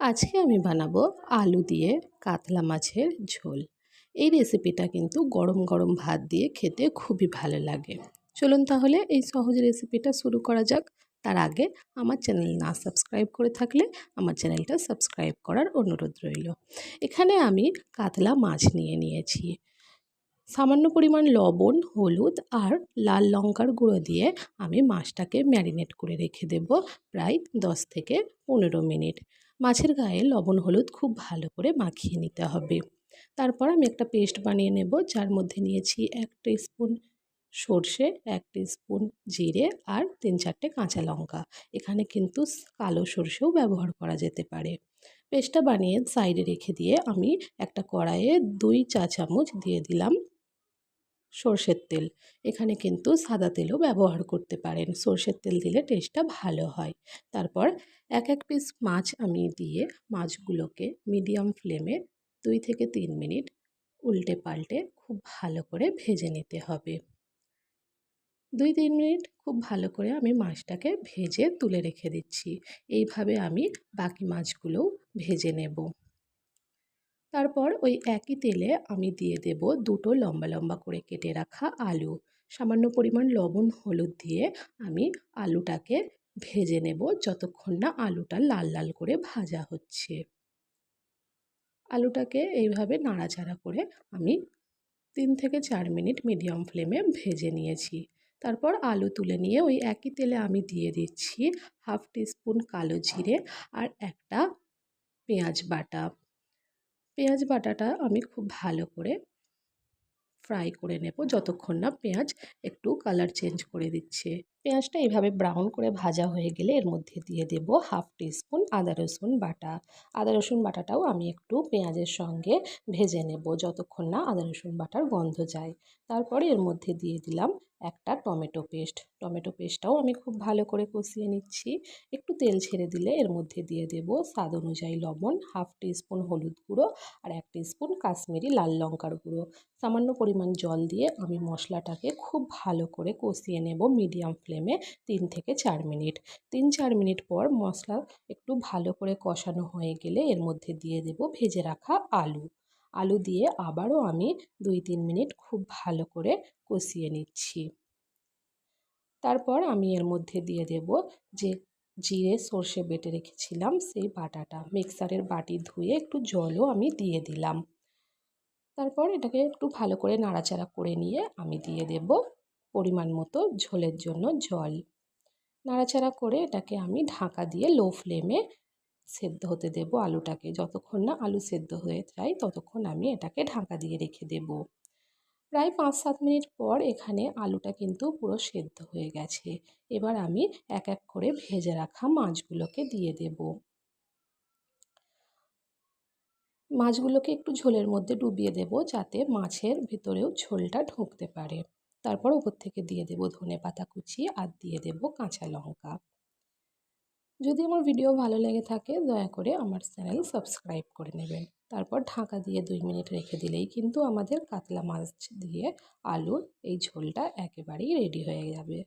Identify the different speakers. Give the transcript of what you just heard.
Speaker 1: আজকে আমি বানাবো আলু দিয়ে কাতলা মাছের ঝোল। এই রেসিপিটা কিন্তু গরম গরম ভাত দিয়ে খেতে খুবই ভালো লাগে। চলুন তাহলে এই সহজ রেসিপিটা শুরু করা যাক। তার আগে আমার চ্যানেল না সাবস্ক্রাইব করে থাকলে আমার চ্যানেলটা সাবস্ক্রাইব করার অনুরোধ রইল। এখানে আমি কাতলা মাছ নিয়ে নিয়েছি। সামান্য পরিমাণ লবণ, হলুদ আর লাল লঙ্কার গুঁড়ো দিয়ে আমি মাছটাকে ম্যারিনেট করে রেখে দেব প্রায় দশ থেকে পনেরো মিনিট। মাছের গায়ে লবণ হলুদ খুব ভালো করে মাখিয়ে নিতে হবে। তারপর আমি একটা পেস্ট বানিয়ে নেব, যার মধ্যে নিয়েছি এক স্পুন সর্ষে, এক স্পুন জিরে আর তিন চারটে কাঁচা লঙ্কা। এখানে কিন্তু কালো সর্ষেও ব্যবহার করা যেতে পারে। পেস্টটা বানিয়ে সাইডে রেখে দিয়ে আমি একটা কড়াইয়ে দুই চা চামচ দিয়ে দিলাম। সর্ষের তেল। এখানে কিন্তু সাদা তেলও ব্যবহার করতে পারেন। সর্ষের তেল দিলে টেস্টটা ভালো হয়। তারপর এক এক পিস মাছ আমি দিয়ে মাছগুলোকে মিডিয়াম ফ্লেমে দুই থেকে তিন মিনিট উল্টে পাল্টে খুব ভালো করে ভেজে নিতে হবে। দুই তিন মিনিট খুব ভালো করে আমি মাছটাকে ভেজে তুলে রেখে দিচ্ছি। এইভাবে আমি বাকি মাছগুলোও ভেজে নেব। তারপর ওই একই তেলে আমি দিয়ে দেব দুটো লম্বা লম্বা করে কেটে রাখা আলু। সামান্য পরিমাণ লবণ, হলুদ দিয়ে আমি আলুটাকে ভেজে নেব যতক্ষণ না আলুটা লাল লাল করে ভাজা হচ্ছে। আলুটাকে এইভাবে নাড়াচাড়া করে আমি তিন থেকে চার মিনিট মিডিয়াম ফ্লেমে ভেজে নিয়েছি। তারপর আলু তুলে নিয়ে ওই একই তেলে আমি দিয়ে দিচ্ছি হাফ টিস্পুন কালো জিরে আর একটা পেঁয়াজ বাটা। পেঁয়াজ বাটাটা আমি খুব ভালো করে ফ্রাই করে নেব। যতক্ষণ না পেঁয়াজ একটু কালার চেঞ্জ করে দিচ্ছে। পেঁয়াজটা এইভাবে ব্রাউন করে ভাজা হয়ে গেলে এর মধ্যে দিয়ে দেব হাফ টিস্পুন আদা রসুন বাটা। আদা রসুন বাটাটাও আমি একটু পেঁয়াজের সঙ্গে ভেজে নেব যতক্ষণ না আদা রসুন বাটার গন্ধ যায়। তারপরে এর মধ্যে দিয়ে দিলাম একটা টমেটো পেস্ট। টমেটো পেস্টটাও আমি খুব ভালো করে কষিয়ে নিচ্ছি। একটু তেল ছেড়ে দিলে এর মধ্যে দিয়ে দেব স্বাদ অনুযায়ী লবণ হাফ টিস্পুন হলুদ গুঁড়ো আর এক টিস্পুন কাশ্মীরি লাল লঙ্কার গুঁড়ো। সামান্য পরিমাণ জল দিয়ে আমি মশলাটাকে খুব ভালো করে কষিয়ে নেব মিডিয়াম ফ্লেমে তিন থেকে চার মিনিট। তিন চার মিনিট পর মশলা একটু ভালো করে কষানো হয়ে গেলে এর মধ্যে দিয়ে দেব ভেজে রাখা আলু। আলু দিয়ে আবারও আমি দুই তিন মিনিট খুব ভালো করে কষিয়ে নিচ্ছি। তারপর আমি এর মধ্যে দিয়ে দেব যে জিরে সর্ষে বেটে রেখেছিলাম সেই বাটাটা। মিক্সারের বাটি ধুয়ে একটু জলও আমি দিয়ে দিলাম। তারপর এটাকে একটু ভালো করে নাড়াচাড়া করে নিয়ে আমি দিয়ে দেব পরিমাণ মতো ঝোলের জন্য জল। নাড়াচাড়া করে এটাকে আমি ঢাকা দিয়ে লো ফ্লেমে সেদ্ধ হতে দেব আলুটাকে। যতক্ষণ না আলু সেদ্ধ হয়ে যায়, ততক্ষণ আমি এটাকে ঢাকা দিয়ে রেখে দেব। প্রায় পাঁচ সাত মিনিট পর এখানে আলুটা কিন্তু পুরো সেদ্ধ হয়ে গেছে। এবার আমি এক এক করে ভেজে রাখা মাছগুলোকে দিয়ে দেব। মাছগুলোকে একটু ঝোলের মধ্যে ডুবিয়ে দেব যাতে মাছের ভিতরেও ঝোলটা ঢুকতে পারে। তারপর উপর থেকে দিয়ে দেব ধনে পাতা কুচি আর দিয়ে দেব কাঁচা লঙ্কা। যদি আমার ভিডিও ভালো লেগে থাকে, দয়া করে আমার চ্যানেল সাবস্ক্রাইব করে নেবেন। তারপর ঢাকা দিয়ে দুই মিনিট রেখে দিলেই কিন্তু আমাদের কাতলা মাছ দিয়ে আলুর এই ঝোলটা একেবারেই রেডি হয়ে যাবে।